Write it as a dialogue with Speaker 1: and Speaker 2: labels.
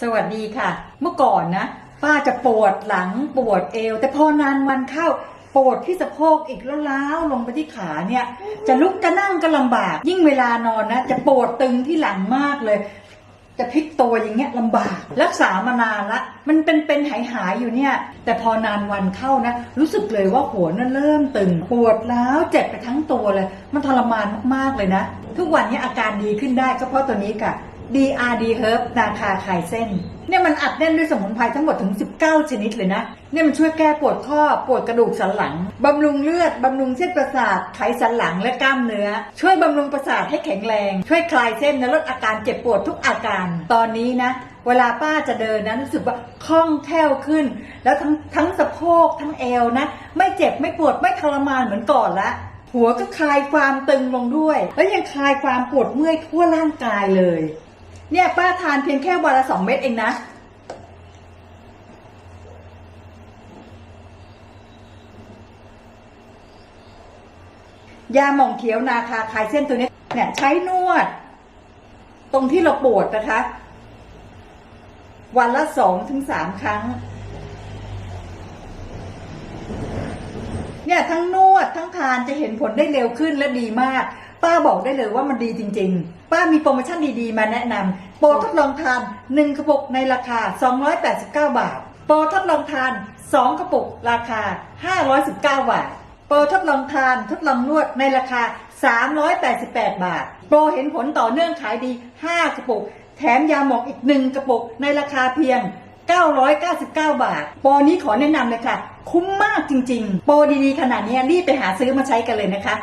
Speaker 1: สวัสดีค่ะ เมื่อก่อนนะ ป้าจะปวดหลังปวดเอว แต่พอนานวันเข้าปวดที่สะโพกอีกแล้วล้าวลงไปที่ขาเนี่ย จะลุกจะนั่งก็ลำบาก ยิ่งเวลานอนนะ จะปวดตึงที่หลังมากเลย จะพลิกตัวอย่างเงี้ยลำบาก รักษามานานละ มันเป็นเป็นหายหายอยู่เนี่ย แต่พอนานวันเข้านะ รู้สึกเลยว่าหัวน่ะเริ่มตึง ปวดล้าวเจ็บไปทั้งตัวเลย มันทรมานมากๆเลยนะ ทุกวันนี้อาการดีขึ้นได้ก็เพราะตัวนี้ค่ะ DRD Herb นาคาคลายเส้น เนี่ยมันอัดแน่นด้วยสมุนไพรทั้งหมดถึง 19 ชนิดเลยนะ เนี่ยมันช่วยแก้ปวดข้อปวดกระดูกสันหลัง บำรุงเลือด บำรุงเส้นประสาท ไขสันหลังและกล้ามเนื้อ ช่วยบำรุงประสาทให้แข็งแรง ช่วยคลายเส้นและลดอาการเจ็บปวดทุกอาการ ตอนนี้นะเวลาป้าจะเดินนะรู้สึกว่าคล่องแคล่วขึ้น แล้วทั้งทั้งสะโพกทั้งเอวนะ ไม่เจ็บไม่ปวดไม่ทรมานเหมือนก่อนละหัวก็คลายความตึงลงด้วย แล้วยังคลายความปวดเมื่อยทั่วร่างกายเลย เนี่ยป้าทานเพียงแค่วันละสองเม็ดเองนะ ยาหม่องเขียวนาคาคลายเส้นตัวนี้เนี่ยใช้นวด ตรงที่เราปวดนะคะ วันละสองถึงสามครั้ง เนี่ยทั้งนวดทั้งทานจะเห็นผลได้เร็วขึ้นและดีมาก ป้าบอกได้เลยว่ามันดีจริง ๆ ป้ามีโปรโมชั่นดีๆ มาแนะนำโปรทดลองทาน 1 กระปุกในราคา 289 บาท โปรทดลองทาน 2 กระปุกราคา 519 บาท โปรทดลองทานทดลองนวดในราคา 388 บาท โปรเห็นผลต่อเนื่องขายดี 5 กระปุก แถมยาหมองอีก 1 กระปุกในราคาเพียง999 บาท โปรนี้ขอแนะนำเลยค่ะ คุ้มมากจริง ๆ โปรดีๆ ขนาดนี้รีบไปหาซื้อมาใช้กันเลยนะคะ